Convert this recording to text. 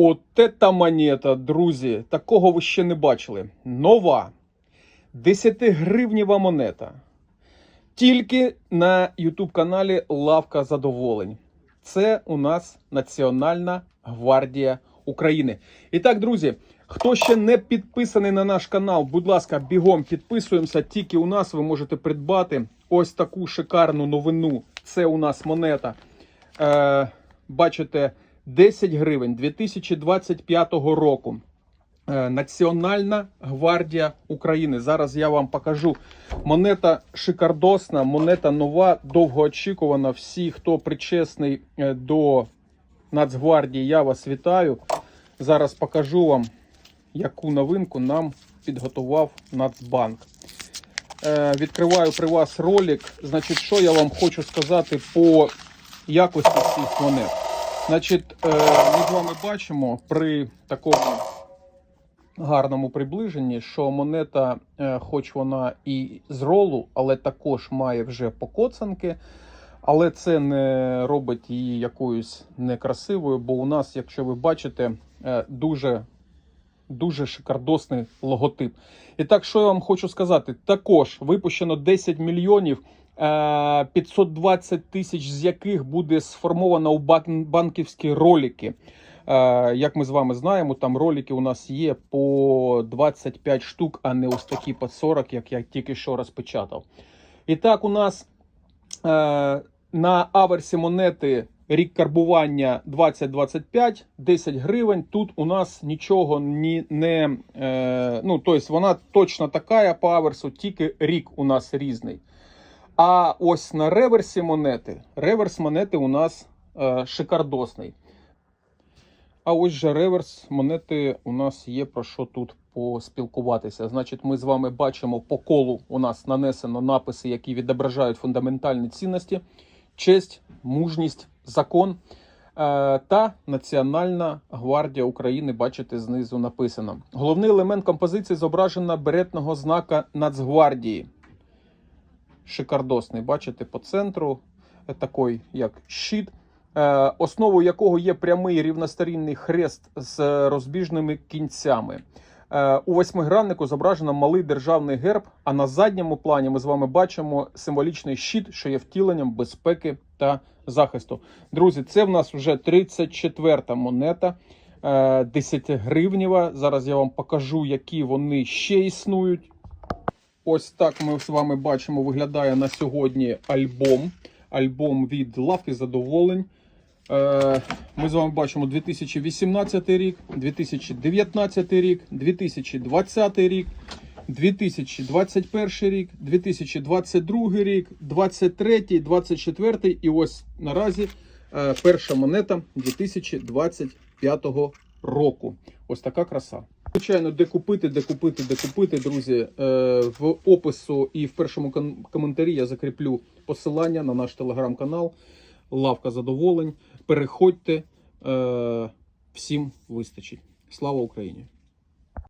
От ета монета, друзі, такого ви ще не бачили. Нова 10-гривнєва монета. Тільки на YouTube каналі Лавка Задоволень. Це у нас Національна гвардія України. І так, друзі, хто ще не підписаний на наш канал, будь ласка, бігом підписуємося. Тільки у нас ви можете придбати ось таку шикарну новину. Це у нас монета. Е, бачите, 10 гривень 2025 року. Е, Національна гвардія України. Зараз я вам покажу. Монета шикардосна, монета нова, довгоочікувана. Всі, хто причесний е, до Нацгвардії, я вас вітаю. Зараз покажу вам, яку новинку нам підготував Нацбанк. Е, відкриваю при вас ролик. Значить, що я вам хочу сказати по якості цих монет. Значить, е, ми з вами бачимо при такому гарному приближенні, що монета, е, хоч вона і з ролу, але також має вже покоцанки. Але це не робить її якоюсь некрасивою, бо у нас, якщо ви бачите, е, дуже дуже шикардосний логотип. І так, що я вам хочу сказати, також випущено 10 мільйонів. Е, 520 тисяч з яких буде сформовано у банківські ролики. Е, Як ми з вами знаємо, там ролики у нас є по 25 штук, а не ось такі по 40, як я тільки що розпечатав. І так, у нас е, на аверсі монети рік карбування 2025, 10 гривень. Тут у нас нічого ні, не. Е, ну, тобто вона точно така по аверсу, тільки рік у нас різний. А ось на реверсі монети, реверс монети у нас е, шикардосний. А ось же реверс монети у нас є про що тут поспілкуватися. Значить, ми з вами бачимо по колу у нас нанесено написи, які відображають фундаментальні цінності, честь, мужність, закон. Е, Та Національна гвардія України, бачите, знизу написано. Головний елемент композиції зображена беретного знака Нацгвардії. Шикардосний, бачите, по центру, е, такий як щит е, основою якого є прямий рівносторінний хрест з розбіжними кінцями. Е, У восьмиграннику зображено малий державний герб, а на задньому плані ми з вами бачимо символічний щит, що є втіленням безпеки та захисту. Друзі, це в нас вже 34-та монета. 10 гривнєва. Зараз я вам покажу, які вони ще існують. Ось так ми з вами бачимо, виглядає на сьогодні альбом. Альбом від лавки задоволень. Е, Ми з вами бачимо 2018 рік, 2019 рік, 2020 рік, 2021 рік, 2022 рік, 23, 24 і ось наразі е, перша монета 2025 року. Ось така краса. Звичайно, де купити, де купити, де купити, друзі. Е, в опису і в першому коментарі я закріплю посилання на наш телеграм-канал. Лавка задоволень. Переходьте, е, всім вистачить. Слава Україні!